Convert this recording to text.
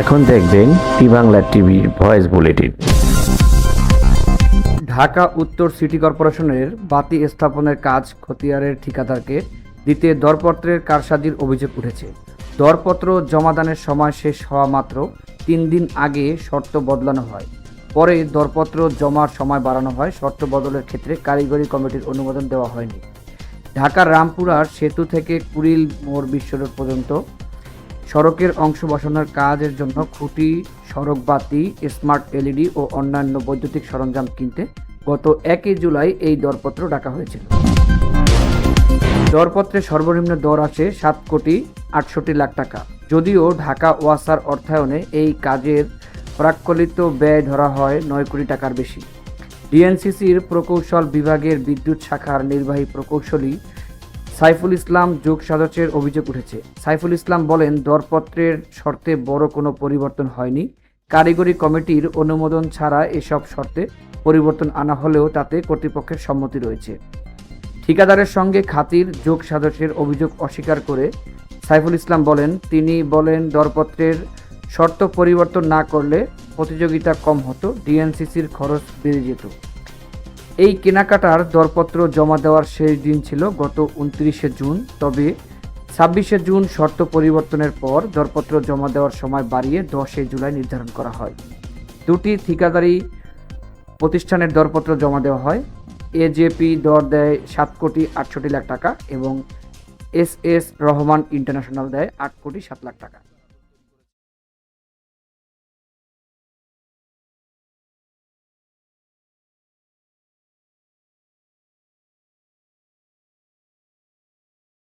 এখন দেখবেন টি বাংলা টিভির ভয়েস বুলেটিন। ঢাকা উত্তর সিটি কর্পোরেশনের বাতি স্থাপনের কাজ খতিয়ারের ঠিকাদারকে দিতে দরপত্রের কারসাজির অভিযোগ উঠেছে। দরপত্র জমাদানের সময় শেষ হওয়া মাত্র তিন দিন আগে শর্ত বদলানো হয়। পরে দরপত্র জমার সময় বাড়ানো হয়, শর্ত বদলের ক্ষেত্রে কারিগরি কমিটির অনুমোদন দেওয়া হয়নি। ঢাকার রামপুরার সেতু থেকে কুড়িল মোড় বিশ্বরোড পর্যন্ত সড়কের অংশ বসানোর কাজের জন্য খুঁটি, সড়ক বাতি, স্মার্ট এলইডি ও অন্যান্য বৈদ্যুতিক সরঞ্জাম কিনতে গত একই জুলাই এই দরপত্র ডাকা হয়েছিল। দরপত্রে সর্বনিম্ন দর আছে সাত কোটি আটষট্টি লাখ টাকা। যদিও ঢাকা ওয়াসার অর্থায়নে এই কাজের প্রাক্কলিত ব্যয় ধরা হয় নয় কোটি টাকার বেশি। ডিএনসিসির প্রকৌশল বিভাগের বিদ্যুৎ শাখার নির্বাহী প্রকৌশলী সাইফুল ইসলাম যোগ সদস্যের অভিযোগ উঠেছে। সাইফুল ইসলাম বলেন, দরপত্রের শর্তে বড় কোনো পরিবর্তন হয়নি। কারিগরি কমিটির অনুমোদন ছাড়া এসব শর্তে পরিবর্তন আনা হলেও তাতে কর্তৃপক্ষের সম্মতি রয়েছে। ঠিকাদারের সঙ্গে খাতির যোগ সদস্যের অভিযোগ অস্বীকার করে সাইফুল ইসলাম বলেন, তিনি বলেন, দরপত্রের শর্ত পরিবর্তন না করলে প্রতিযোগিতা কম হতো, ডিএনসিসির খরচ বেড়ে যেত। এই কেনাকাটার দরপত্র জমা দেওয়ার শেষ দিন ছিল গত উনত্রিশে জুন। তবে ছাব্বিশে জুন শর্ত পরিবর্তনের পর দরপত্র জমা দেওয়ার সময় বাড়িয়ে দশই জুলাই নির্ধারণ করা হয়। দুটি ঠিকাদারি প্রতিষ্ঠানের দরপত্র জমা দেওয়া হয়। এজেপি দর দেয় সাত কোটি আটষট্টি লাখ টাকা এবং এস এস রহমান ইন্টারন্যাশনাল দেয় আট কোটি সাত লাখ টাকা।